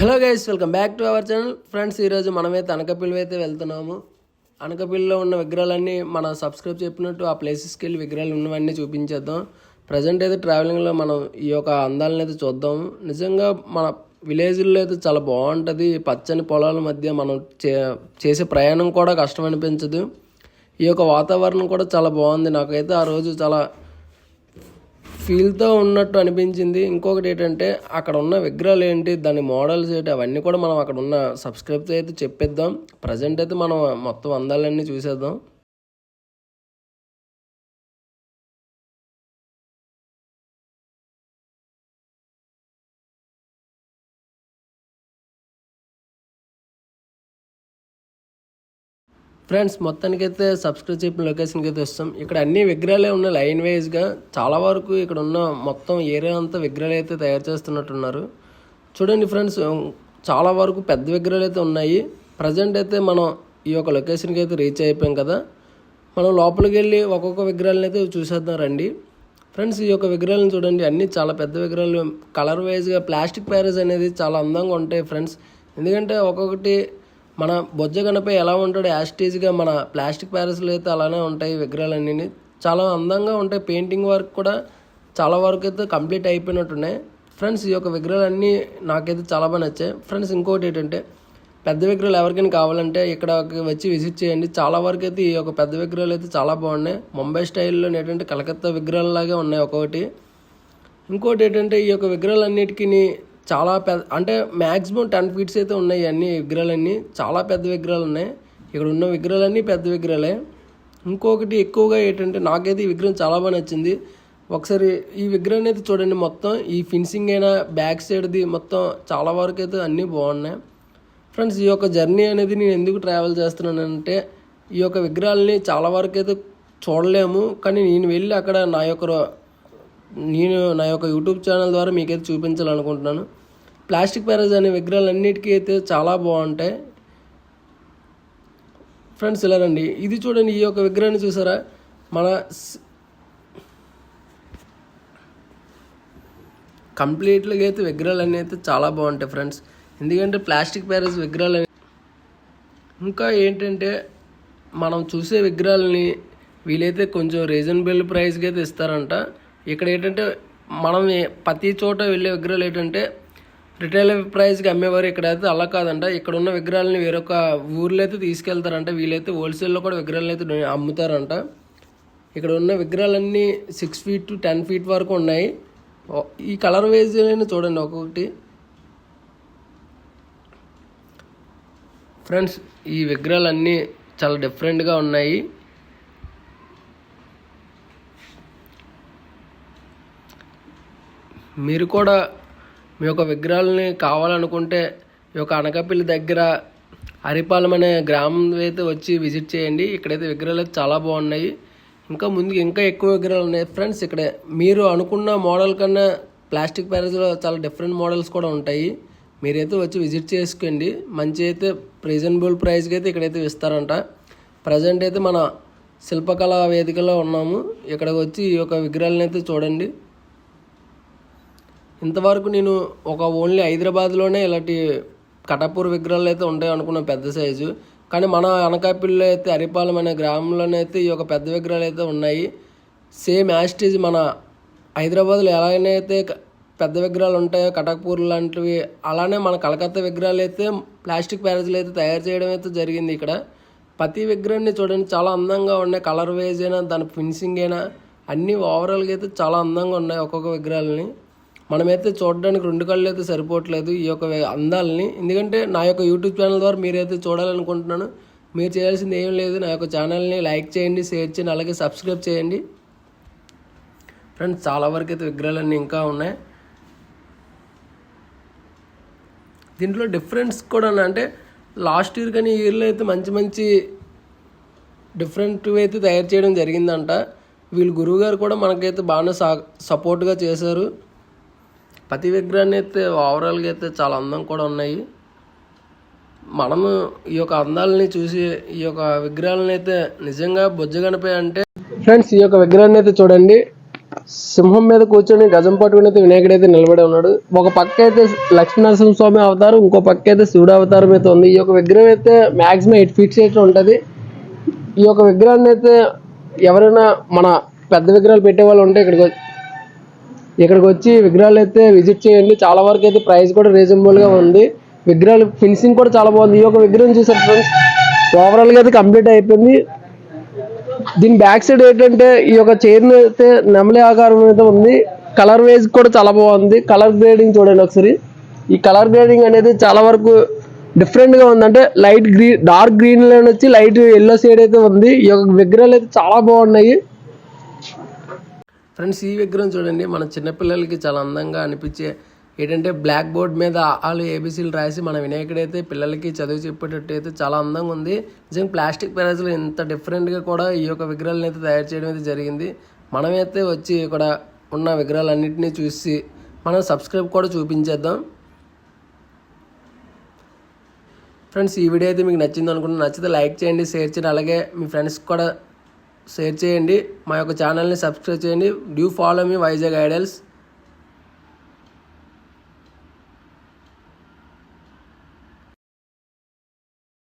Hello guys welcome back to our channel. Friends ఈరోజు మనమైతే అనకపిల్లి అయితే వెళ్తున్నాము. అనకపిల్లిలో ఉన్న విగ్రహాలన్నీ మన సబ్స్క్రైబ్ చెప్పినట్టు ఆ ప్లేసెస్కి వెళ్ళి విగ్రహాలు ఉన్నవన్నీ చూపించేద్దాం. ప్రజెంట్ అయితే ట్రావెలింగ్లో మనం ఈ యొక్క అందాలను అయితే చూద్దాం నిజంగా మన విలేజ్లో అయితే చాలా బాగుంటుంది. పచ్చని పొలాల మధ్య మనం చే చేసే ప్రయాణం కూడా కష్టం అనిపించదు. ఈ యొక్క వాతావరణం కూడా చాలా బాగుంది. నాకైతే ఆ రోజు చాలా ఫీల్తో ఉన్నట్టు అనిపించింది. ఇంకొకటి ఏంటంటే అక్కడ ఉన్న విగ్రహాలు ఏంటి దాని మోడల్స్ ఏంటి అవన్నీ కూడా మనం అక్కడ ఉన్న సబ్స్క్రైబ్తో అయితే చెప్పేద్దాం. ప్రజెంట్ అయితే మనం మొత్తం అందాలన్నీ చూసేద్దాం. ఫ్రెండ్స్ మొత్తానికి అయితే సబ్స్క్రైబ్ లొకేషన్కి అయితే వస్తాం. ఇక్కడ అన్ని విగ్రహాలే ఉన్నాయి లైన్ వైజ్గా చాలా వరకు ఇక్కడ ఉన్న మొత్తం ఏరియా అంతా విగ్రహాలు అయితే తయారు చేస్తున్నట్టున్నారు. చూడండి ఫ్రెండ్స్ చాలా వరకు పెద్ద విగ్రహాలు అయితే ఉన్నాయి. ప్రజెంట్ అయితే మనం ఈ యొక్క లొకేషన్కి అయితే రీచ్ అయిపోయాం కదా. మనం లోపలికి వెళ్ళి ఒక్కొక్క విగ్రహాలను అయితే చూసేద్దాం రండి. ఫ్రెండ్స్ ఈ యొక్క విగ్రహాలను చూడండి. అన్నీ చాలా పెద్ద విగ్రహాలు. కలర్ వైజ్గా ప్లాస్టిక్ ప్యారెస్ అనేది చాలా అందంగా ఉంటాయి ఫ్రెండ్స్ ఎందుకంటే ఒక్కొక్కటి మన బొజ్జ గణపై ఎలా ఉంటాడో యాస్టేజ్గా మన ప్లాస్టిక్ ప్యారెస్లు అయితే అలానే ఉంటాయి విగ్రహాలన్నీ చాలా అందంగా ఉంటాయి. పెయింటింగ్ వర్క్ కూడా చాలా వరకు అయితే కంప్లీట్ అయిపోయినట్టున్నాయి. ఫ్రెండ్స్ ఈ యొక్క విగ్రహాలన్నీ నాకైతే చాలా బాగా నచ్చాయి. ఫ్రెండ్స్ ఇంకోటి ఏంటంటే పెద్ద విగ్రహాలు ఎవరికైనా కావాలంటే ఇక్కడ వచ్చి విజిట్ చేయండి. చాలా వరకు అయితే ఈ యొక్క పెద్ద విగ్రహాలు అయితే చాలా బాగున్నాయి. ముంబై స్టైల్లో ఏంటంటే కలకత్తా విగ్రహాలలాగే ఉన్నాయి ఒకటి. ఇంకోటి ఏంటంటే ఈ యొక్క విగ్రహాలన్నిటికీ చాలా పెద్ద అంటే మ్యాక్సిమం టెన్ ఫీట్స్ అయితే ఉన్నాయి అన్ని విగ్రహాలన్నీ. చాలా పెద్ద విగ్రహాలు ఉన్నాయి. ఇక్కడ ఉన్న విగ్రహాలన్నీ పెద్ద విగ్రహాలే. ఇంకొకటి ఎక్కువగా ఏంటంటే నాకైతే ఈ విగ్రహం చాలా బాగా నచ్చింది. ఒకసారి ఈ విగ్రహం అయితే చూడండి మొత్తం. ఈ ఫినిషింగ్ అయినా బ్యాక్ సైడ్ది మొత్తం చాలా వరకు అయితే అన్నీ బాగున్నాయి. ఫ్రెండ్స్ ఈ యొక్క జర్నీ అనేది నేను ఎందుకు ట్రావెల్ చేస్తున్నానంటే ఈ యొక్క విగ్రహాలని చాలా వరకు అయితే చూడలేము. కానీ నేను వెళ్ళి అక్కడ నా యొక్క నేను నా యొక్క యూట్యూబ్ ఛానల్ ద్వారా మీకైతే చూపించాలనుకుంటున్నాను. ప్లాస్టిక్ ప్యారేజ్ అనే విగ్రహాలన్నిటికీ అయితే చాలా బాగుంటాయి. ఫ్రెండ్స్ ఇలా రండి. ఇది చూడండి ఈ యొక్క విగ్రహాన్ని చూసారా? మన కంప్లీట్గా అయితే విగ్రహాలు అన్నీ అయితే చాలా బాగుంటాయి ఫ్రెండ్స్. ఎందుకంటే ప్లాస్టిక్ ప్యారేజ్ విగ్రహాలు ఇంకా ఏంటంటే మనం చూసే విగ్రహాలని వీలైతే కొంచెం రీజనబుల్ ప్రైస్కి అయితే ఇస్తారంట. ఇక్కడ ఏంటంటే మనం ప్రతి చోట వెళ్ళే విగ్రహాలు ఏంటంటే రిటైల్ ప్రైస్కి అమ్మేవారు ఇక్కడ అయితే అలా కాదంట. ఇక్కడ ఉన్న విగ్రహాలని వేరొక ఊర్లో అయితే తీసుకెళ్తారంట. వీళ్ళైతే హోల్సేల్లో కూడా విగ్రహాలను అయితే అమ్ముతారంట. ఇక్కడ ఉన్న విగ్రహాలన్నీ six feet to ten feet వరకు ఉన్నాయి. ఈ కలర్ వైజ్ చూడండి ఒక్కొక్కటి. ఫ్రెండ్స్ ఈ విగ్రహాలన్నీ చాలా డిఫరెంట్గా ఉన్నాయి. మీరు కూడా మీ యొక్క విగ్రహాలని కావాలనుకుంటే ఈ యొక్క అనకాపల్లి దగ్గర హరిపాలెం అనే గ్రామం అయితే వచ్చి విజిట్ చేయండి. ఇక్కడైతే విగ్రహాలు అయితే చాలా బాగున్నాయి. ఇంకా ముందుకు ఇంకా ఎక్కువ విగ్రహాలు ఉన్నాయి. ఫ్రెండ్స్ ఇక్కడ మీరు అనుకున్న మోడల్ కన్నా ప్లాస్టిక్ ప్యారేజ్లో చాలా డిఫరెంట్ మోడల్స్ కూడా ఉంటాయి. మీరైతే వచ్చి విజిట్ చేసుకోండి. మంచి అయితే రీజనబుల్ ప్రైస్కి అయితే ఇక్కడైతే ఇస్తారంట. ప్రజెంట్ అయితే మన శిల్పకళా వేదికలో ఉన్నాము. ఇక్కడికి వచ్చి ఈ యొక్క విగ్రహాలను అయితే చూడండి. ఇంతవరకు నేను ఒక ఓన్లీ హైదరాబాద్లోనే ఇలాంటి కటపూర్ విగ్రహాలు అయితే ఉంటాయి అనుకున్న పెద్ద సైజు. కానీ మన అనకాపల్లిలో అయితే అరిపాలెం అనే గ్రామంలోనే అయితే ఈ యొక్క పెద్ద విగ్రహాలు అయితే ఉన్నాయి. సేమ్ యాస్టేజ్ మన హైదరాబాద్లో ఎలాగైతే పెద్ద విగ్రహాలు ఉంటాయో కటక్పూర్ లాంటివి అలానే మన కలకత్తా విగ్రహాలు అయితే ప్లాస్టిక్ ప్యారేజ్లు అయితే తయారు చేయడం అయితే జరిగింది ఇక్కడ. ప్రతి విగ్రహాన్ని చూడండి చాలా అందంగా ఉన్నాయి. కలర్ వైజ్ అయినా దాని ఫినిషింగ్ అయినా అన్నీ ఓవరాల్గా అయితే చాలా అందంగా ఉన్నాయి ఒక్కొక్క విగ్రహాలని. మనమైతే చూడడానికి రెండు కళ్ళు అయితే సరిపోవట్లేదు ఈ యొక్క అందాలని. ఎందుకంటే నా యొక్క యూట్యూబ్ ఛానల్ ద్వారా మీరైతే చూడాలనుకుంటున్నాను. మీరు చేయాల్సింది ఏం లేదు. నా యొక్క ఛానల్ని లైక్ చేయండి షేర్ చేయండి అలాగే సబ్స్క్రైబ్ చేయండి. ఫ్రెండ్స్ చాలా వరకు అయితే విగ్రహాలన్నీ ఇంకా ఉన్నాయి. దీంట్లో డిఫరెన్స్ కూడా అంటే లాస్ట్ ఇయర్ కానీ ఈ ఇయర్లో అయితే మంచి మంచి డిఫరెంట్ అయితే తయారు చేయడం జరిగిందంట. వీళ్ళు గురువుగారు కూడా మనకైతే బాగానే సా సపోర్ట్గా చేశారు. ప్రతి విగ్రహాన్ని అయితే ఓవరాల్గా అయితే చాలా అందం కూడా ఉన్నాయి. మనము ఈ యొక్క అందాలని చూసి ఈ యొక్క విగ్రహాలను అయితే నిజంగా బొజ్జగనిపై అంటే ఫ్రెండ్స్ ఈ యొక్క విగ్రహాన్ని అయితే చూడండి. సింహం మీద కూర్చొని గజం పట్టుకుని అయితే వినాయకుడు అయితే నిలబడి ఉన్నాడు. ఒక పక్క అయితే లక్ష్మీనరసింహ స్వామి అవతారం ఇంకో పక్క అయితే శివుడు అవతారం అయితే ఉంది. ఈ యొక్క విగ్రహం అయితే మాక్సిమం ఎయిట్ ఫీట్స్ అయితే ఉంటుంది. ఈ యొక్క విగ్రహాన్ని అయితే ఎవరైనా మన పెద్ద విగ్రహాలు పెట్టే వాళ్ళు ఉంటే ఇక్కడికి ఇక్కడికి వచ్చి విగ్రహాలు అయితే విజిట్ చేయండి. చాలా వరకు అయితే ప్రైస్ కూడా రీజనబుల్గా ఉంది. విగ్రహాలు ఫినిషింగ్ కూడా చాలా బాగుంది. ఈ యొక్క విగ్రహం చూసారు ఫ్రెండ్స్ ఓవరాల్గా అయితే కంప్లీట్ అయిపోయింది. దీని బ్యాక్ సైడ్ ఏంటంటే ఈ యొక్క చైర్ అయితే నెమలి ఆకారం అయితే ఉంది. కలర్ వైజ్ కూడా చాలా బాగుంది. కలర్ గ్రేడింగ్ చూడండి ఒకసారి. ఈ కలర్ గ్రేడింగ్ అనేది చాలా వరకు డిఫరెంట్గా ఉంది. అంటే లైట్ గ్రీన్ డార్క్ గ్రీన్లో వచ్చి లైట్ ఎల్లో షేడ్ అయితే ఉంది. ఈ యొక్క విగ్రహాలు అయితే చాలా బాగున్నాయి. ఫ్రెండ్స్ ఈ విగ్రహం చూడండి. మన చిన్నపిల్లలకి చాలా అందంగా అనిపించే ఏంటంటే బ్లాక్ బోర్డ్ మీద ఆలు ఏబీసీలు రాసి మన వినాయకుడైతే పిల్లలకి చదువు చెప్పేటట్టు అయితే చాలా అందంగా ఉంది. నిజంగా ప్లాస్టిక్ ప్యారేజ్లో ఇంత డిఫరెంట్గా కూడా ఈ యొక్క విగ్రహాలను అయితే తయారు చేయడం అయితే జరిగింది. మనమైతే వచ్చి ఇక్కడ ఉన్న విగ్రహాలన్నింటినీ చూసి మనం సబ్స్క్రైబ్ కూడా చూపించేద్దాం. ఫ్రెండ్స్ ఈ వీడియో అయితే మీకు నచ్చింది అనుకుంటున్నాను నచ్చితే లైక్ చేయండి షేర్ చేయండి. అలాగే మీ ఫ్రెండ్స్కి కూడా షేర్ చేయండి. మా యొక్క ఛానల్ని సబ్స్క్రైబ్ చేయండి. డ్యూ ఫాలో మీ వైజాగ్ ఐడల్స్